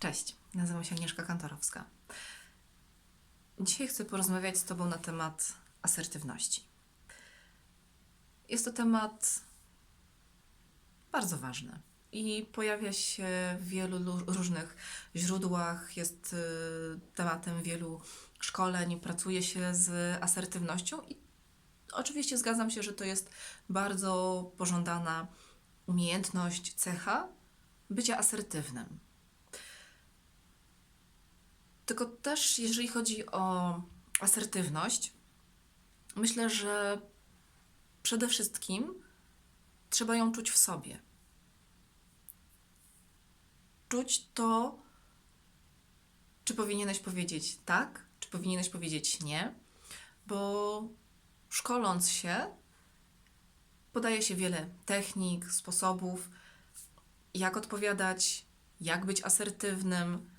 Cześć, nazywam się Agnieszka Kantorowska. Dzisiaj chcę porozmawiać z Tobą na temat asertywności. Jest to temat bardzo ważny i pojawia się w wielu lu- różnych źródłach, jest y, tematem wielu szkoleń, pracuje się z asertywnością i oczywiście zgadzam się, że to jest bardzo pożądana umiejętność, cecha bycia asertywnym. Tylko też, jeżeli chodzi o asertywność, myślę, że przede wszystkim trzeba ją czuć w sobie. Czuć to, czy powinieneś powiedzieć tak, czy powinieneś powiedzieć nie, bo szkoląc się, podaje się wiele technik, sposobów, jak odpowiadać, jak być asertywnym,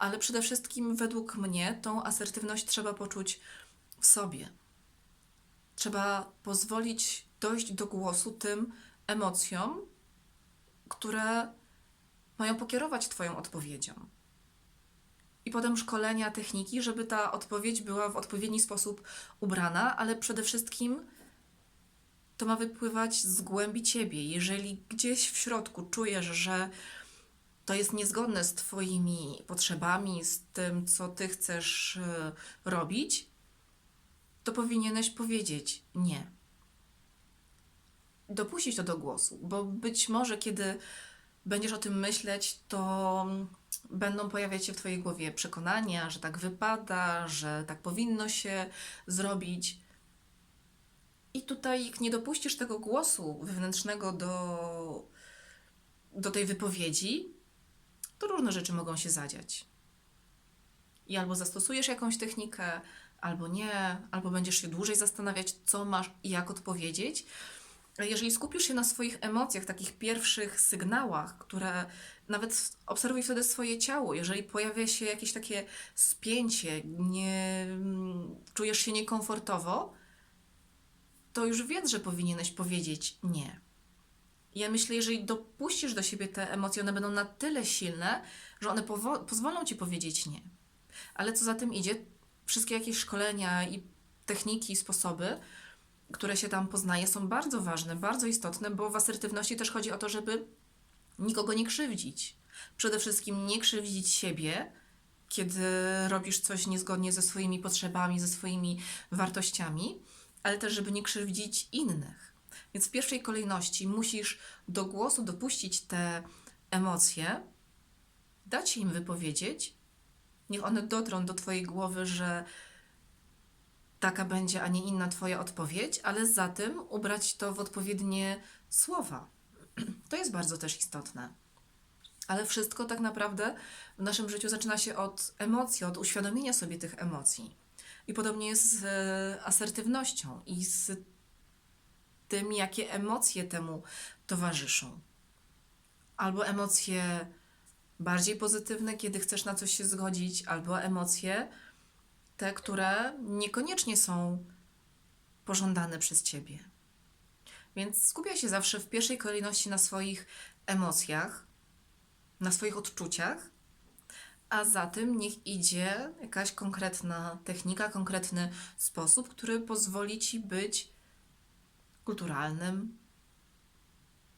ale przede wszystkim według mnie tą asertywność trzeba poczuć w sobie. Trzeba pozwolić dojść do głosu tym emocjom, które mają pokierować Twoją odpowiedzią. I potem szkolenia, techniki, żeby ta odpowiedź była w odpowiedni sposób ubrana, ale przede wszystkim to ma wypływać z głębi ciebie. Jeżeli gdzieś w środku czujesz, że to jest niezgodne z Twoimi potrzebami, z tym, co Ty chcesz e, robić, to powinieneś powiedzieć nie. Dopuścić to do głosu, bo być może kiedy będziesz o tym myśleć, to będą pojawiać się w Twojej głowie przekonania, że tak wypada, że tak powinno się zrobić. I tutaj, jak nie dopuścisz tego głosu wewnętrznego do, do tej wypowiedzi, to różne rzeczy mogą się zadziać. I albo zastosujesz jakąś technikę, albo nie, albo będziesz się dłużej zastanawiać, co masz i jak odpowiedzieć. Jeżeli skupisz się na swoich emocjach, takich pierwszych sygnałach, które nawet obserwuj wtedy swoje ciało, jeżeli pojawia się jakieś takie spięcie, nie, czujesz się niekomfortowo, to już wiedz, że powinieneś powiedzieć nie. Ja myślę, jeżeli dopuścisz do siebie te emocje, one będą na tyle silne, że one pozwolą ci powiedzieć nie. Ale co za tym idzie, wszystkie jakieś szkolenia i techniki, sposoby, które się tam poznaje, są bardzo ważne, bardzo istotne, bo w asertywności też chodzi o to, żeby nikogo nie krzywdzić. Przede wszystkim nie krzywdzić siebie, kiedy robisz coś niezgodnie ze swoimi potrzebami, ze swoimi wartościami, ale też, żeby nie krzywdzić innych. Więc w pierwszej kolejności musisz do głosu dopuścić te emocje, dać im wypowiedzieć, niech one dotrą do Twojej głowy, że taka będzie, a nie inna Twoja odpowiedź, ale za tym ubrać to w odpowiednie słowa. To jest bardzo też istotne. Ale wszystko tak naprawdę w naszym życiu zaczyna się od emocji, od uświadomienia sobie tych emocji. I podobnie jest z e, asertywnością i z tym, jakie emocje temu towarzyszą. Albo emocje bardziej pozytywne, kiedy chcesz na coś się zgodzić, albo emocje te, które niekoniecznie są pożądane przez ciebie. Więc skupiaj się zawsze w pierwszej kolejności na swoich emocjach, na swoich odczuciach, a za tym niech idzie jakaś konkretna technika, konkretny sposób, który pozwoli ci być kulturalnym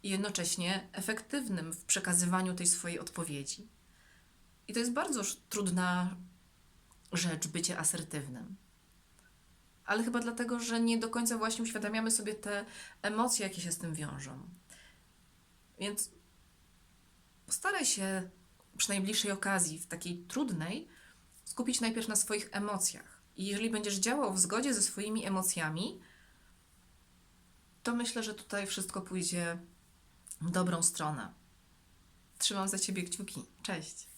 i jednocześnie efektywnym w przekazywaniu tej swojej odpowiedzi. I to jest bardzo trudna rzecz bycie asertywnym. Ale chyba dlatego, że nie do końca właśnie uświadamiamy sobie te emocje, jakie się z tym wiążą. Więc postaraj się przy najbliższej okazji, w takiej trudnej, skupić najpierw na swoich emocjach. I jeżeli będziesz działał w zgodzie ze swoimi emocjami, to myślę, że tutaj wszystko pójdzie w dobrą stronę. Trzymam za ciebie kciuki. Cześć.